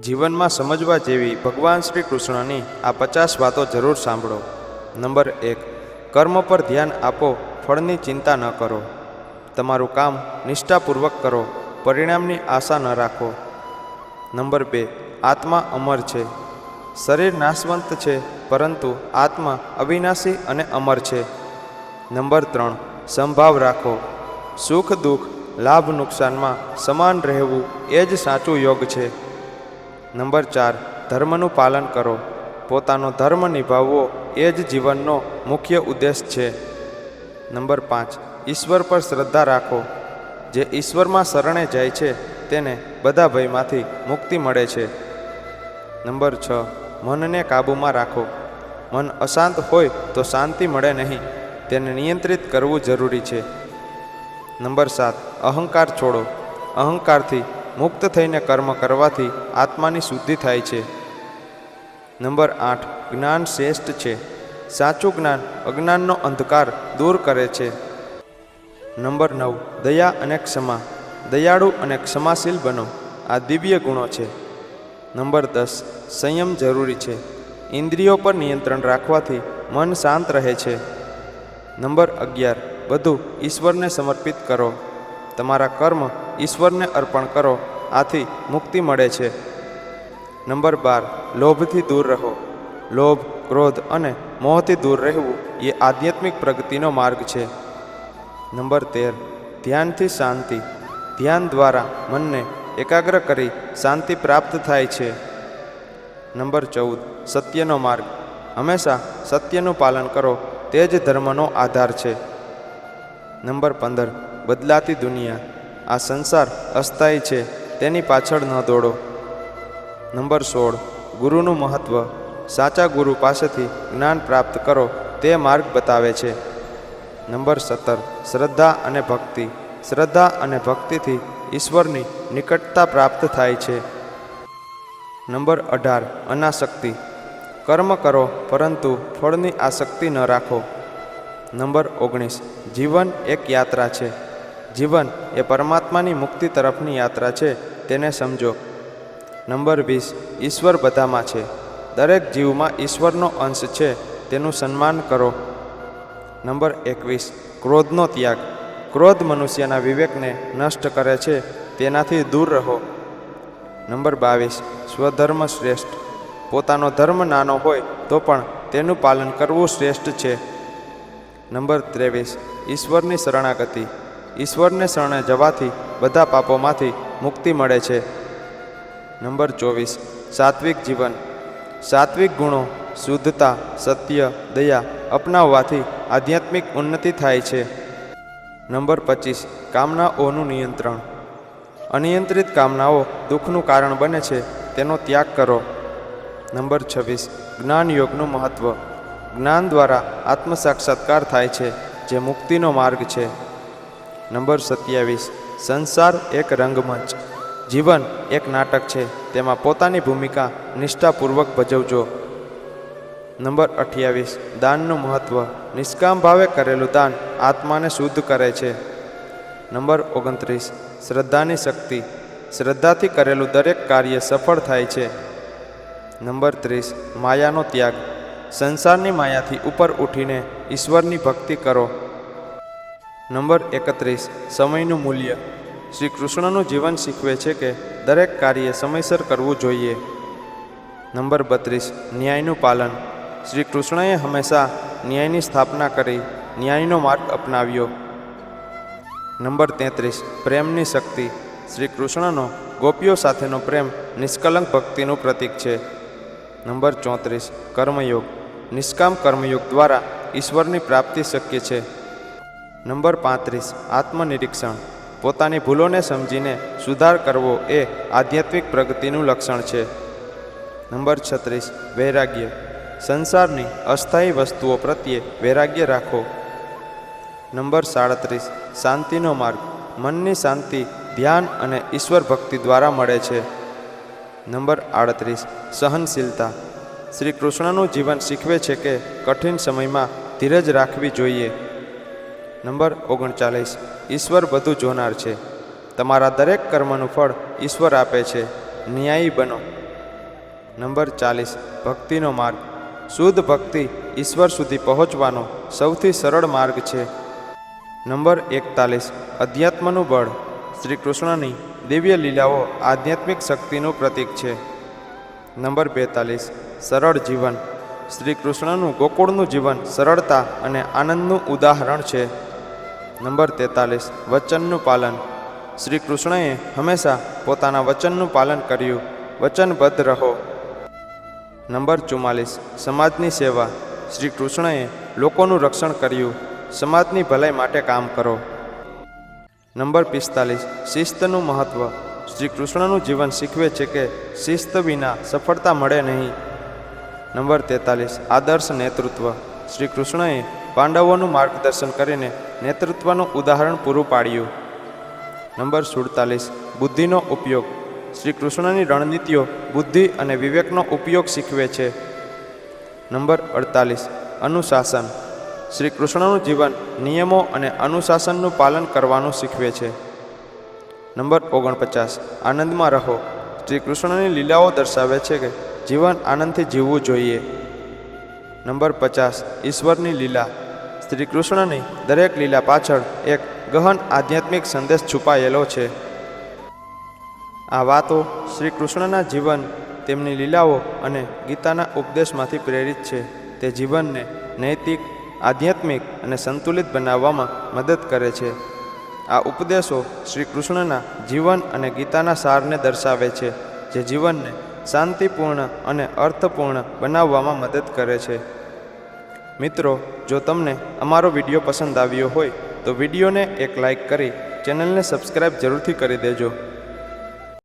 જીવનમાં સમજવા જેવી ભગવાન શ્રી કૃષ્ણની આ પચાસ વાતો જરૂર સાંભળો. નંબર એક, કર્મ પર ધ્યાન આપો, ફળની ચિંતા ન કરો. તમારું કામ નિષ્ઠાપૂર્વક કરો, પરિણામની આશા ન રાખો. નંબર બે, આત્મા અમર છે. શરીર નાશવંત છે, પરંતુ આત્મા અવિનાશી અને અમર છે. નંબર ત્રણ, સંભાવ રાખો. સુખ દુઃખ લાભ નુકસાનમાં સમાન રહેવું એ જ સાચું યોગ છે. નંબર ચાર, ધર્મનું પાલન કરો. પોતાનો ધર્મ નિભાવવો એ જ જીવનનો મુખ્ય ઉદ્દેશ છે. નંબર પાંચ, ઈશ્વર પર શ્રદ્ધા રાખો. જે ઈશ્વરમાં શરણે જાય છે, તેને બધા ભયમાંથી મુક્તિ મળે છે. નંબર છ, મનને કાબૂમાં રાખો. મન અશાંત હોય તો શાંતિ મળે નહીં. તેને નિયંત્રિત કરવું જરૂરી છે. નંબર સાત, અહંકાર છોડો. અહંકારથી મુક્ત થઈને કર્મ કરવાથી આત્માની શુદ્ધિ થાય છે. નંબર આઠ, જ્ઞાન શ્રેષ્ઠ છે. સાચું જ્ઞાન અજ્ઞાનનો અંધકાર દૂર કરે છે. નંબર નવ, દયા અને ક્ષમા. દયાળુ અને ક્ષમાશીલ બનો. આ દિવ્ય ગુણો છે. નંબર દસ, સંયમ જરૂરી છે. ઇન્દ્રિયો પર નિયંત્રણ રાખવાથી મન શાંત રહે છે. નંબર અગિયાર, બધું ઈશ્વરને સમર્પિત કરો. તમારા કર્મ ઈશ્વરને અર્પણ કરો, આથી મુક્તિ મળે છે. નંબર બાર, લોભથી દૂર રહો. લોભ, ક્રોધ અને મોહથી દૂર રહેવું એ આધ્યાત્મિક પ્રગતિનો માર્ગ છે. નંબર તેર, ધ્યાનથી શાંતિ. ધ્યાન દ્વારા મનને એકાગ્ર કરી શાંતિ પ્રાપ્ત થાય છે. નંબર ચૌદ, સત્યનો માર્ગ. હંમેશા સત્યનું પાલન કરો, તે જ ધર્મનો આધાર છે. નંબર પંદર બદલાતી દુનિયા. આ સંસાર અસ્થાયી છે, તેની પાછળ ન દોડો. નંબર સોળ. ગુરુનું મહત્ત્વ સાચા ગુરુ પાસેથી જ્ઞાન પ્રાપ્ત કરો, તે માર્ગ બતાવે છે. નંબર સત્તર. શ્રદ્ધા અને ભક્તિ. શ્રદ્ધા અને ભક્તિથી ઈશ્વરની નિકટતા પ્રાપ્ત થાય છે. નંબર અઢાર. અનાસક્તિ. કર્મ કરો, પરંતુ ફળની આસક્તિ ન રાખો. નંબર ઓગણીસ. જીવન એક યાત્રા છે. જીવન એ પરમાત્માની મુક્તિ તરફની યાત્રા છે, તેને સમજો. નંબર વીસ, ઈશ્વર બધામાં છે. દરેક જીવમાં ઈશ્વરનો અંશ છે, તેનું સન્માન કરો. નંબર એકવીસ, ક્રોધનો ત્યાગ. ક્રોધ મનુષ્યના વિવેકને નષ્ટ કરે છે, તેનાથી દૂર રહો. નંબર બાવીસ, સ્વધર્મ શ્રેષ્ઠ. પોતાનો ધર્મ નાનો હોય, તો પણ તેનું પાલન કરવું શ્રેષ્ઠ છે. નંબર ત્રેવીસ, ઈશ્વરની શરણાગતિ. ઈશ્વરને શરણે જવાથી બધા પાપોમાંથી મુક્તિ મળે છે. નંબર ચોવીસ, સાત્વિક જીવન. સાત્વિક ગુણો, શુદ્ધતા, સત્ય, દયા અપનાવવાથી આધ્યાત્મિક ઉન્નતિ થાય છે. નંબર પચીસ, કામનાઓનું નિયંત્રણ. અનિયંત્રિત કામનાઓ દુઃખનું કારણ બને છે, તેનો ત્યાગ કરો. નંબર છવ્વીસ જ્ઞાન યોગનું મહત્ત્વ જ્ઞાન દ્વારા આત્મ સાક્ષાત્કાર થાય છે, જે મુક્તિનો માર્ગ છે. નંબર સત્યાવીસ, સંસાર એક રંગમંચ. જીવન એક નાટક છે, તેમાં પોતાની ભૂમિકા નિષ્ઠાપૂર્વક ભજવજો. નંબર અઠ્યાવીસ, દાનનું મહત્ત્વ નિષ્કામ ભાવે કરેલું દાન આત્માને શુદ્ધ કરે છે. નંબર ઓગણત્રીસ, શ્રદ્ધાની શક્તિ. શ્રદ્ધાથી કરેલું દરેક કાર્ય સફળ થાય છે. નંબર ત્રીસ, માયાનો ત્યાગ. સંસારની માયાથી ઉપર ઉઠીને ઈશ્વરની ભક્તિ કરો. નંબર એકત્રીસ, સમયનું મૂલ્ય. શ્રી કૃષ્ણનું જીવન શીખવે છે કે દરેક કાર્ય સમયસર કરવું જોઈએ. નંબર બત્રીસ, ન્યાયનું પાલન. શ્રી કૃષ્ણએ હંમેશા ન્યાયની સ્થાપના કરી, ન્યાયનો માર્ગ અપનાવ્યો. નંબર તેત્રીસ, પ્રેમની શક્તિ. શ્રી કૃષ્ણનો ગોપીઓ સાથેનો પ્રેમ નિષ્કલંક ભક્તિનું પ્રતીક છે. નંબર ચોત્રીસ, કર્મયોગ. નિષ્કામ કર્મયોગ દ્વારા ઈશ્વરની પ્રાપ્તિ શક્ય છે. નંબર પાંત્રીસ, આત્મનિરીક્ષણ. પોતાની ભૂલોને સમજીને સુધાર કરવો એ આધ્યાત્મિક પ્રગતિનું લક્ષણ છે. નંબર છત્રીસ, વૈરાગ્ય. સંસારની અસ્થાયી વસ્તુઓ પ્રત્યે વૈરાગ્ય રાખો. નંબર સાડત્રીસ, શાંતિનો માર્ગ. મનની શાંતિ ધ્યાન અને ઈશ્વર ભક્તિ દ્વારા મળે છે. નંબર આડત્રીસ, સહનશીલતા. શ્રી કૃષ્ણનું જીવન શીખવે છે કે કઠિન સમયમાં ધીરજ રાખવી જોઈએ. નંબર ઓગણચાલીસ. ઈશ્વર બધું જોનાર છે. તમારા દરેક કર્મનું ફળ ઈશ્વર આપે છે. ન્યાયી બનો. નંબર ચાલીસ. ભક્તિનો માર્ગ. શુદ્ધ ભક્તિ ઈશ્વર સુધી પહોંચવાનો સૌથી સરળ માર્ગ છે. નંબર એકતાલીસ. અધ્યાત્મનું બળ. શ્રી કૃષ્ણની દિવ્ય લીલાઓ આધ્યાત્મિક શક્તિનું પ્રતીક છે. નંબર બેતાલીસ. સરળ જીવન. શ્રી કૃષ્ણનું ગોકુળનું જીવન સરળતા અને આનંદનું ઉદાહરણ છે. નંબર તેતાલીસ, વચનનું પાલન. શ્રી કૃષ્ણએ હંમેશા પોતાના વચનનું પાલન કર્યું. વચનબદ્ધ રહો. નંબર ચુમ્માલીસ, સમાજની સેવા. શ્રી કૃષ્ણએ લોકોનું રક્ષણ કર્યું. સમાજની ભલાઈ માટે કામ કરો. નંબર પિસ્તાલીસ, શિસ્તનું મહત્ત્વ શ્રી કૃષ્ણનું જીવન શીખવે છે કે શિસ્ત વિના સફળતા મળે નહીં. નંબર તેતાલીસ, આદર્શ નેતૃત્વ. શ્રી કૃષ્ણએ પાંડવોનું માર્ગદર્શન કરીને નેતૃત્વનું ઉદાહરણ પૂરું પાડ્યું. નંબર સુડતાલીસ. બુદ્ધિનો ઉપયોગ. શ્રી કૃષ્ણની રણનીતિઓ બુદ્ધિ અને વિવેકનો ઉપયોગ શીખવે છે. નંબર અડતાલીસ. અનુશાસન. શ્રી કૃષ્ણનું જીવન નિયમો અને અનુશાસનનું પાલન કરવાનું શીખવે છે. નંબર ઓગણપચાસ. આનંદમાં રહો. શ્રી કૃષ્ણની લીલાઓ દર્શાવે છે કે જીવન આનંદથી જીવવું જોઈએ. નંબર પચાસ, ઈશ્વરની લીલા. શ્રી કૃષ્ણની દરેક લીલા પાછળ એક ગહન આધ્યાત્મિક સંદેશ છુપાયેલો છે. આ વાતો શ્રી કૃષ્ણના જીવન, તેમની લીલાઓ અને ગીતાના ઉપદેશમાંથી પ્રેરિત છે. તે જીવનને નૈતિક, આધ્યાત્મિક અને સંતુલિત બનાવવામાં મદદ કરે છે. આ ઉપદેશો શ્રી કૃષ્ણના જીવન અને ગીતાના સારને દર્શાવે છે, જે જીવનને શાંતિપૂર્ણ અને અર્થપૂર્ણ બનાવવામાં મદદ કરે છે. મિત્રો, જો તમને અમારો વીડિયો પસંદ આવ્યો હોય, તો વિડીયોને એક લાઈક કરી ચેનલને સબસ્ક્રાઈબ જરૂરથી કરી દેજો.